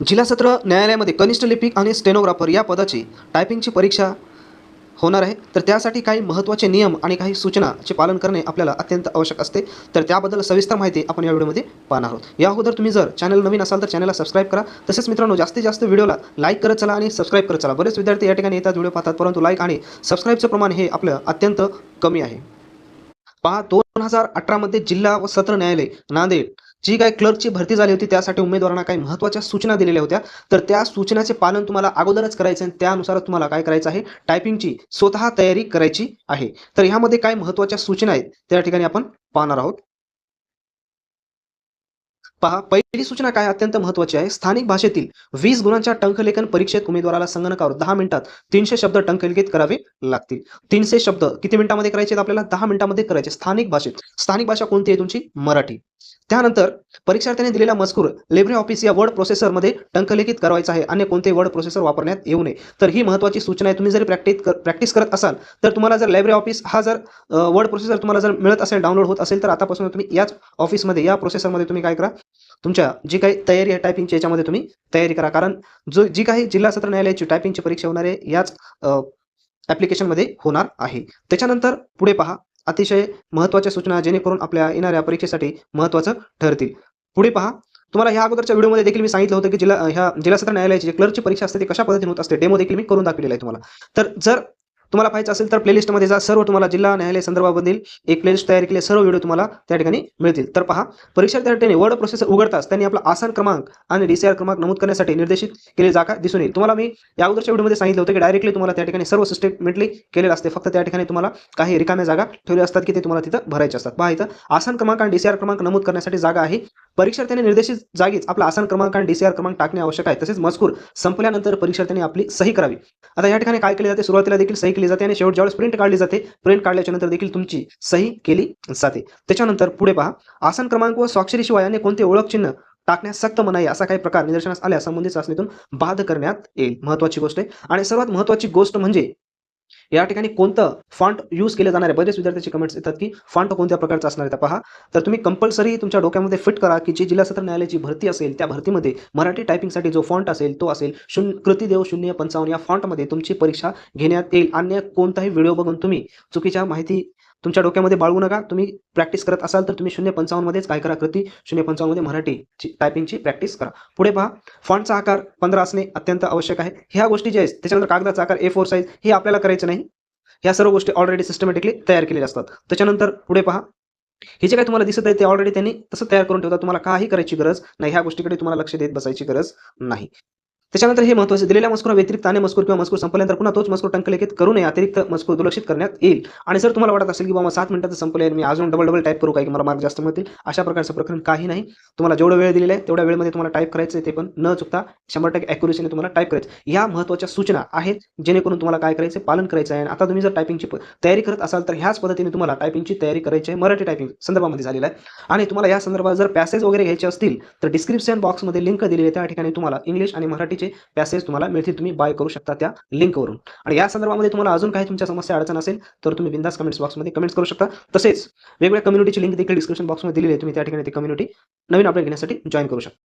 जिल्हा सत्र न्यायालयामध्ये कनिष्ठ लिपिक आणि स्टेनोग्राफर या पदाची टायपिंगची परीक्षा होणार आहे. तर त्यासाठी काही महत्त्वाचे नियम आणि काही सूचनाचे पालन करणे आपल्याला अत्यंत आवश्यक असते. तर त्याबद्दल सविस्तर माहिती आपण या व्हिडिओमध्ये पाहणार आहोत. या अगोदर तुम्ही जर चॅनल नवीन असाल तर चॅनलला सबस्क्राईब करा. तसेच मित्रांनो जास्तीत जास्त व्हिडिओला लाईक करत चला आणि सबस्क्राईब करत चला. बरेच विद्यार्थी या ठिकाणी येतात व्हिडिओ पाहतात परंतु लाईक आणि सबस्क्राईबचं प्रमाण हे आपलं अत्यंत कमी आहे. पहा दोन हजार अठरामध्ये जिल्हा व सत्र न्यायालय नांदेड जी काही क्लर्कची भरती झाली होती त्यासाठी उमेदवारांना काही महत्त्वाच्या सूचना दिलेल्या होत्या. तर त्या सूचनाचे पालन तुम्हाला अगोदरच करायचं आहे आणि त्यानुसार तुम्हाला काय करायचं आहे? टायपिंगची स्वतः तयारी करायची आहे. तर ह्यामध्ये काय महत्त्वाच्या सूचना आहेत त्या ठिकाणी आपण पाहणार आहोत. पहा पहिली सूचना काय अत्यंत महत्त्वाची आहे? स्थानिक भाषेतील वीस गुणांच्या टंकलेखन परीक्षेत उमेदवाराला संगणकावर दहा मिनिटात तीनशे शब्द टंकलेखित करावे लागतील. तीनशे शब्द किती मिनिटांमध्ये करायचे आपल्याला? दहा मिनिटांमध्ये करायचे. स्थानिक भाषेत. स्थानिक भाषा कोणती आहे तुमची? मराठी. त्यानंतर परीक्षार्थ्याने दिलेला मजकूर लेब्रे ऑफिस या वर्ड प्रोसेसरमध्ये टंकलिखित करायचा आहे. अन्य कोणते वर्ड प्रोसेसर वापरण्यात येऊ नये. तर ही महत्त्वाची सूचना आहे. तुम्ही जरी प्रॅक्टिस प्रॅक्टिस करत असाल तर तुम्हाला जर लायब्ररी ऑफिस हा जर वर्ड प्रोसेसर तुम्हाला जर मिळत असेल डाउनलोड होत असेल तर आतापासून तुम्ही याच ऑफिसमध्ये या प्रोसेसरमध्ये तुम्ही काय करा. तुमच्या जी काही तयारी आहे टायपिंगची याच्यामध्ये तुम्ही तयारी करा. कारण जो जी काही जिल्हा सत्र न्यायालयाची टायपिंगची परीक्षा होणार आहे याच ॲप्लिकेशनमध्ये होणार आहे. त्याच्यानंतर पुढे पहा. अतिशय महत्त्वाच्या सूचना जेणेकरून आपल्या येणाऱ्या परीक्षेसाठी महत्त्वाचं ठरतील. पुढे पहा. तुम्हाला ह्या अगोदरच्या व्हिडिओमध्ये देखील मी सांगितलं होतं की जिल्हा ह्या जिल्हा सत्र न्यायालयाची क्लर्कची परीक्षा असते ती कशा पद्धतीने होत असते डेमो देखील मी करून दाखवलेला आहे तुम्हाला. तर जर तुम्हाला पाहायचं असेल तर प्लेलिस्टमध्ये जा. सर्व तुम्हाला जिल्हा न्यायालय संदर्भामधील एक प्लेलिस्ट तयार केले सर्व व्हिडिओ तुम्हाला त्या ठिकाणी मिळतील. तर पहा परीक्षार्थ्यांनी वर्ड प्रोसेसर उघडताच त्यांनी आपला आसन क्रमांक आणि डीसीआर क्रमांक नमूद करण्यासाठी निर्देशित केले जागा दिसून येईल. तुम्हाला मी या अगोदरच्या व्हिडिओमध्ये सांगितलं होतं की डायरेक्टली तुम्हाला त्या ठिकाणी सर्व सिस्टमेंटली केलेलं असते. फक्त त्या ठिकाणी तुम्हाला काही रिकाम्या जागा ठेवल्या असतात की ते तुम्हाला तिथं भरायचे असतात. पहा इथं आसन क्रमांक आणि डीसीआर क्रमांक नमूद करण्यासाठी जागा आहे. परीक्षार्थ्यांनी निर्देशित जागीच आपला आसन क्रमांक आणि डीसीआर क्रमांक टाकणे आवश्यक आहे. तसेच मजकूर संपल्यानंतर परीक्षार्थ्यांनी आपली सही करावी. आता या ठिकाणी काय केले जाते? सुरुवातीला देखील सही केली जाते आणि शेवट ज्यावेळेस प्रिंट काढली जाते प्रिंट काढल्याच्या नंतर देखील तुमची सही केली जाते. त्याच्यानंतर पुढे पहा. आसन क्रमांक व स्वाक्षरीशिवाय अन्य कोणते ओळख चिन्ह टाकण्यास सक्त मनाई असा काही प्रकार निदर्शनास आल्यास संबंधित चाचणीतून बाद करण्यात येईल. महत्वाची गोष्ट आहे. आणि सर्वात महत्वाची गोष्ट म्हणजे या ठिकाणी कोणतं फॉन्ट यूज केलं जाणार? आहे बरेच विद्यार्थ्याचे कमेंट्स येतात की फॉन्ट कोणत्या प्रकारचा असणार आहे पहा. तर तुम्ही कंपल्सरी तुमच्या डोक्यामध्ये फिट करा की जी जिल्हा सत्र न्यायालयाची भरती असेल त्या भरतीमध्ये मराठी टायपिंगसाठी जो फॉन्ट असेल तो असेल शून्य कृतीदेव शून्य पंचावन्न या फॉन्टमध्ये तुमची परीक्षा घेण्यात येईल. अन्य कोणताही व्हिडिओ बघून तुम्ही चुकीच्या माहिती तुमच्या डोक्यामध्ये बाळगू नका. तुम्ही प्रॅक्टिस करत असाल तर तुम्ही शून्य पंचावन्नमध्येच काय करा कृती? शून्य पंचावन्नमध्ये मराठीची टायपिंगची प्रॅक्टिस करा. पुढे पहा. फॉन्टचा आकार पंधरा असणे अत्यंत आवश्यक आहे. ह्या गोष्टी ज्या आहेत त्याच्यानंतर कागदाचा आकार ए फोर साईज हे आपल्याला करायचं नाही. ह्या सर्व गोष्टी ऑलरेडी सिस्टमॅटिकली तयार केलेल्या असतात. त्याच्यानंतर पुढे पहा. हे जे काय तुम्हाला दिसत आहे ते ऑलरेडी त्यांनी तसं तयार करून ठेवतात. तुम्हाला काही करायची गरज नाही. ह्या गोष्टीकडे तुम्हाला लक्ष देत बसायची गरज नाही. त्याच्यानंतर हे महत्त्वाचं दिलेल्या मजकुरा व्यतिरिक्त आणि मजकूर किंवा मजकूर संपल्यानंतर पुन्हा तोच मजकूर टंकलेखित करू नये. अतिरिक्त मजकूर दुर्लक्षित करण्यात येईल. आणि जर तुम्हाला वाटत असेल की बाबा सात मिनिटाचं संपले मी अजून डबल डबल टाईप करू काय की मला मार्क जास्त मिळतील. अशा प्रकारचं प्रकरण काही नाही. तुम्हाला जेवढं वेळ दिलेला आहे तेवढ्या वेळेमध्ये तुम्हाला टाईप करायचं आहे ते पण न चुकता शंभर टक्के ॲक्युरेसीने तुम्हाला टाईप करायचं. या महत्त्वाच्या सूचना आहेत जेणेकरून तुम्हाला काय करायचं पालन करायचं आहे. आता तुम्ही जर टायपिंगची तयारी करत असाल तर ह्याच पद्धतीने तुम्हाला टायपिंगची तयारी करायची आहे. मराठी टायपिंग संदर्भामध्ये झालेला आहे. आणि तुम्हाला या संदर्भात जर पॅसेज वगैरे घ्यायचे असतील तर डिस्क्रिप्शन बॉक्समध्ये लिंक दिलेली आहे. त्या ठिकाणी तुम्हाला इंग्लिश आणि मराठी मराठीचे पॅसेज तुम्हाला मिळतील. तुम्ही बाय करू शकता त्या लिंकवरून आणि या संदर्भामध्ये तुम्हाला अजून काही तुमच्या समस्या अडचण असेल तर तुम्ही बिंदास कमेंट्स बॉक्समध्ये कमेंट्स करू शकता. तसेच वेगवेगळ्या कम्युनिटीची लिंक देखील डिस्क्रिप्शन बॉक्समध्ये दिलेली आहे. तुम्ही त्या ठिकाणी ती कम्युनिटी नवीन अपडेट घेण्यासाठी जॉईन करू शकता.